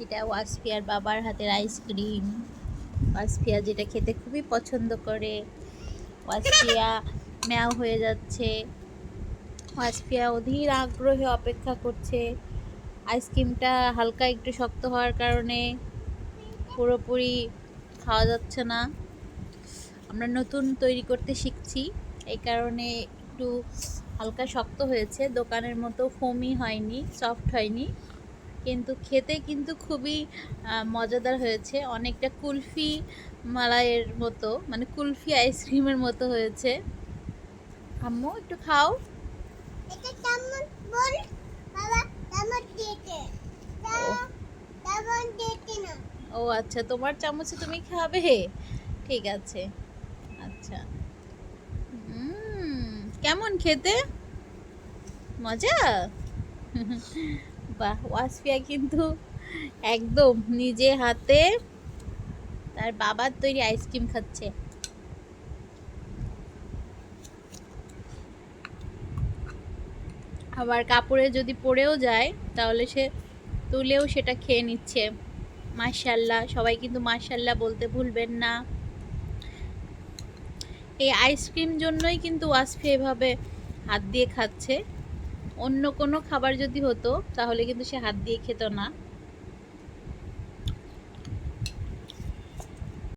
এটা ওয়াসফিয়ার বাবার হাতের আইসক্রিম। ওয়াসফিয়া যেটা খেতে খুবই পছন্দ করে। ওয়াসফিয়া ম্যাও হয়ে যাচ্ছে। ওয়াসফিয়া অধীর আগ্রহে অপেক্ষা করছে। আইসক্রিমটা হালকা একটু শক্ত হওয়ার কারণে পুরোপুরি খাওয়া যাচ্ছে না। আমরা নতুন তৈরি করতে শিখছি। এই কারণে একটু হালকা শক্ত হয়েছে। দোকানের মতো ফোমি হয়নি সফট হয়নি। কিন্তু খেতে কিন্তু খুবই মজাদার হয়েছে। অনেকটা কুলফি মালাইয়ের মতো মানে কুলফি আইসক্রিমের মতো হয়েছে। আম্মু একটু খাও। ও। আচ্ছা তোমার চামচে তুমি খাবে? ঠিক আছে। আচ্ছা। কেমন খেতে? মজা? বাহ, ওয়াসফিয়া কিন্তু একদম নিজে হাতে তার বাবার তৈরি আইসক্রিম খাচ্ছে। আবার কাপড়ে যদি পরেও যায়, তাহলে সে তুলেও সেটা খেয়ে নিচ্ছে। মার্শাল্লাহ সবাই কিন্তু মার্শাল্লাহ বলতে ভুলবেন না। এই আইসক্রিম জন্যই কিন্তু ওয়াসফি এভাবে হাত দিয়ে খাচ্ছে। অন্য কোনো খাবার যদি হতো তাহলে কিন্তু সে হাত দিয়ে খেত না।